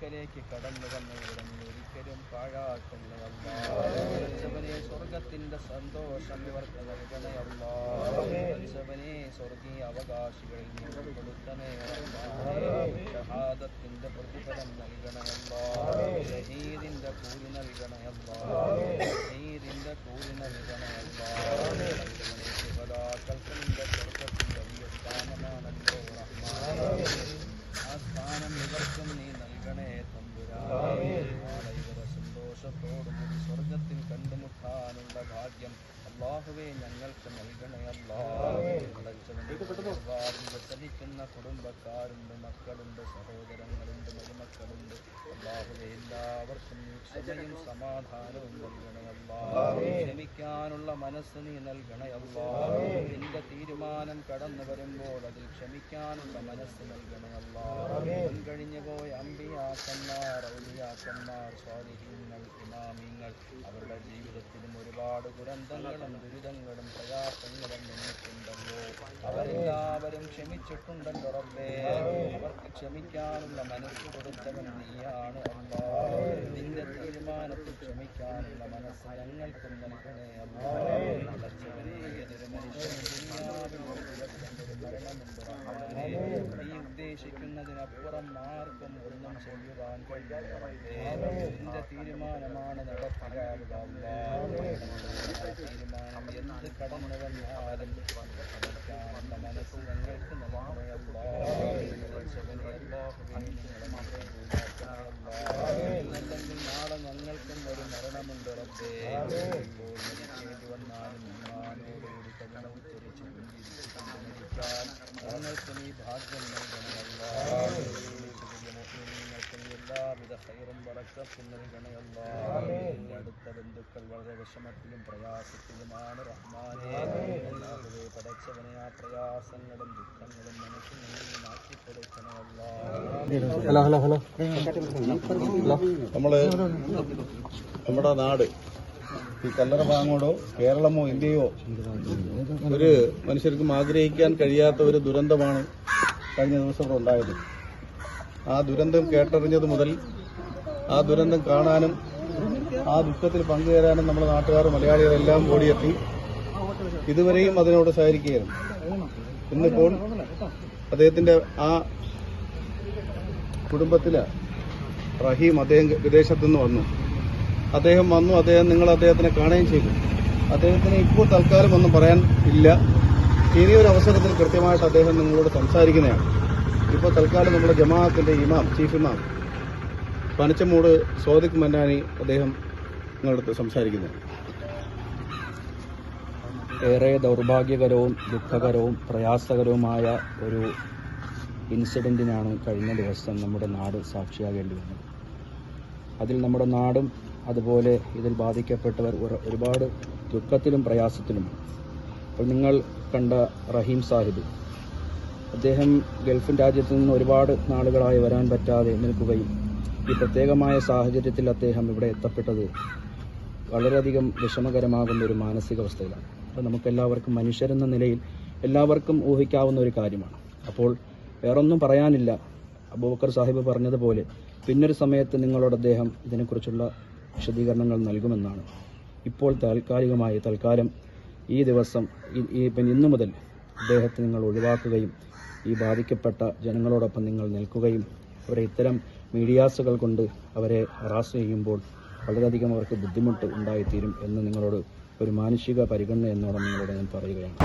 നൽകണേ ഈ കടന്നു വന്നവരെ ഒരിക്കലും പാഴാക്കണേ സ്വർഗത്തിന്റെ സന്തോഷം ഇവർക്ക് നൽകണേ അല്ലാഹ് സ്വർഗീയ അവകാശികളിൽ നീ ഉൾപ്പെടുത്തണേ റഹ്മാനേ ഷഹാദത്തിന്റെ പ്രതിഫലം നൽകണേ അല്ലാഹ് ഷഹീദിന്റെ കൂലി നൽകണേ അല്ലാഹ് ഷഹീദിന്റെ കൂലി നൽകണേ സ്വർഗത്തിന്റെ വലിയ സ്ഥാനമാണല്ലോ ആ സ്ഥാനം ഇവർക്കും നീ നൽകണേ തമ്പുരാ ഇവരെ സന്തോഷത്തോടുകൂടി സ്വർഗത്തിൽ കണ്ടുമുട്ടാനുള്ള ഭാഗ്യം അള്ളാഹുവേ ഞങ്ങൾക്ക് നൽകണേ അല്ലാഹുവേ വ്യസനിക്കുന്ന കുടുംബക്കാരുണ്ട് മക്കളുണ്ട് സഹോദരങ്ങളുണ്ട് മരുമക്കളുണ്ട്. അള്ളാഹുവേ എല്ലാവർക്കും ക്ഷമയും സമാധാനവും നൽകണേ അല്ലാഹുവേ ക്ഷമിക്കാനുള്ള മനസ്സ് നീ നൽകണേ അല്ലാഹുവേ നിന്റെ തീരുമാനം കടന്നു വരുമ്പോൾ അതിൽ ക്ഷമിക്കാനുള്ള മനസ്സ് നൽകണേ അല്ലാഹുവേ കഴിഞ്ഞു പോയ അമ്പിയാക്കന്മാർ ഔലിയാക്കന്മാർ സ്വാധീനങ്ങൾ ഇമാമിങ്ങൾ അവരുടെ ജീവിതത്തിലും ഒരുപാട് ദുരന്തങ്ങളും ദുരിതങ്ങളും പ്രയാസങ്ങളും നിന്നിട്ടുണ്ടല്ലോ. അവരെല്ലാവരും ക്ഷമിച്ചിട്ടുണ്ടല്ലോ റബ്ബേ. അവർക്ക് ക്ഷമിക്കാനുള്ള മനസ്സ് കൊടുത്തവൻ നീയാണ് അല്ലാ നിന്റെ തീരുമാനത്തിൽ ക്ഷമിക്കാനുള്ള മനസ്സ് ഞങ്ങൾക്കും നൽകണേ നീ ഉദ്ദേശിക്കുന്നതിനപ്പുറം ആർക്കും ഒന്നും ചെയ്യുവാൻ നിന്റെ തീരുമാനമാണ് നടപ്പിലാവുക തീരുമാനം എന്ത് കടന്നു വന്നാലും മനസ്സ് ഞങ്ങൾക്ക് നൽകണേ വന്നാലും ഇമാനോടുകൂടി കരുണ ഉച്ചരിച്ച് പുഞ്ചിരിച്ചുകൊണ്ട് ഞങ്ങൾക്ക് നീ ഭാഗ്യം നൽകണമല്ലാ എല്ലാവിധ ഹൈറും വറക്കത്തും നൽകണമല്ലാ എന്റെ അടുത്ത ബന്ധുക്കൾ വളരെ വിഷമത്തിലും പ്രയാസത്തിലുമാണ് റഹ്മാനെ അല്ലാഹുവേ പടച്ചവനെ ആ പ്രയാസങ്ങളും ദുഃഖങ്ങളും മനസ്സിൽ നിന്ന് മാറ്റി കൊടുക്കണമല്ലാ ഹലോ. ഹലോ. ഹലോ. നമ്മൾ നമ്മുടെ നാട്. ഈ കല്ലറ ഭാഗങ്ങളോ കേരളമോ ഇന്ത്യയോ ഒരു മനുഷ്യർക്കും ആഗ്രഹിക്കാൻ കഴിയാത്ത ഒരു ദുരന്തമാണ് കഴിഞ്ഞ ദിവസം ഇവിടെ ഉണ്ടായത്. ആ ദുരന്തം കേട്ടറിഞ്ഞത് മുതൽ ആ ദുരന്തം കാണാനും ആ ദുഃഖത്തിൽ പങ്കുചേരാനും നമ്മുടെ നാട്ടുകാർ മലയാളികളെല്ലാം ഓടിയെത്തി. ഇതുവരെയും അതിനോട് സഹകരിക്കുകയായിരുന്നു. ഇന്നിപ്പോൾ അദ്ദേഹത്തിന്റെ ആ കുടുംബത്തിൽ റഹീം അദ്ദേഹം വിദേശത്തുനിന്ന് വന്നു. അദ്ദേഹം വന്നു അദ്ദേഹം നിങ്ങൾ അദ്ദേഹത്തിനെ കാണുകയും ചെയ്തു. അദ്ദേഹത്തിന് ഇപ്പോൾ തൽക്കാലം ഒന്നും പറയാൻ ഇല്ല. ഇനിയൊരു അവസരത്തിൽ കൃത്യമായിട്ട് അദ്ദേഹം നിങ്ങളോട് സംസാരിക്കുന്നതാണ്. ഇപ്പോൾ തൽക്കാലം നമ്മുടെ ജമാഅത്തിന്റെ ഇമാം ചീഫ് ഇമാം പനച്ചമൂട് സോദിഖ് മന്നാനി അദ്ദേഹം നിങ്ങളടുത്ത് സംസാരിക്കുന്നത് ഏറെ ദൗർഭാഗ്യകരവും ദുഃഖകരവും പ്രയാസകരവുമായ ഒരു ഇൻസിഡന്റിനാണ് കഴിഞ്ഞ ദിവസം നമ്മുടെ നാട് സാക്ഷിയാകേണ്ടി വന്നത്. അതിൽ നമ്മുടെ നാടും അതുപോലെ ഇതിൽ ബാധിക്കപ്പെട്ടവർ ഒരുപാട് ദുഃഖത്തിലും പ്രയാസത്തിലും. അപ്പോൾ നിങ്ങൾ കണ്ട റഹീം സാഹിബ്. അദ്ദേഹം ഗൾഫിൻ രാജ്യത്ത് നിന്ന് ഒരുപാട് നാളുകളായി വരാൻ പറ്റാതെ നിൽക്കുകയും ഈ പ്രത്യേകമായ സാഹചര്യത്തിൽ അദ്ദേഹം ഇവിടെ എത്തപ്പെട്ടത് വളരെയധികം വിഷമകരമാകുന്ന ഒരു മാനസികാവസ്ഥയിലാണ്. അപ്പോൾ നമുക്കെല്ലാവർക്കും മനുഷ്യരെന്ന നിലയിൽ എല്ലാവർക്കും ഊഹിക്കാവുന്ന ഒരു കാര്യമാണ്. അപ്പോൾ വേറൊന്നും പറയാനില്ല. അബൂബക്കർ സാഹിബ് പറഞ്ഞതുപോലെ പിന്നൊരു സമയത്ത് നിങ്ങളോട് അദ്ദേഹം ഇതിനെക്കുറിച്ചുള്ള വിശദീകരണങ്ങൾ നൽകുമെന്നാണ്. ഇപ്പോൾ താൽക്കാലികമായി തൽക്കാലം ഈ ദിവസം ഇപ്പം ഇന്നു മുതൽ അദ്ദേഹത്തെ നിങ്ങൾ ഒഴിവാക്കുകയും ഈ ബാധിക്കപ്പെട്ട ജനങ്ങളോടൊപ്പം നിങ്ങൾ നിൽക്കുകയും അവരെ ഇത്തരം മീഡിയാസുകൾ കൊണ്ട് അവരെ ഹറാസ് ചെയ്യുമ്പോൾ വളരെയധികം അവർക്ക് ബുദ്ധിമുട്ട് ഉണ്ടായിത്തീരും എന്ന് നിങ്ങളോട് ഒരു മാനുഷിക പരിഗണന എന്നോട് നിങ്ങളോട് ഞാൻ പറയുകയാണ്.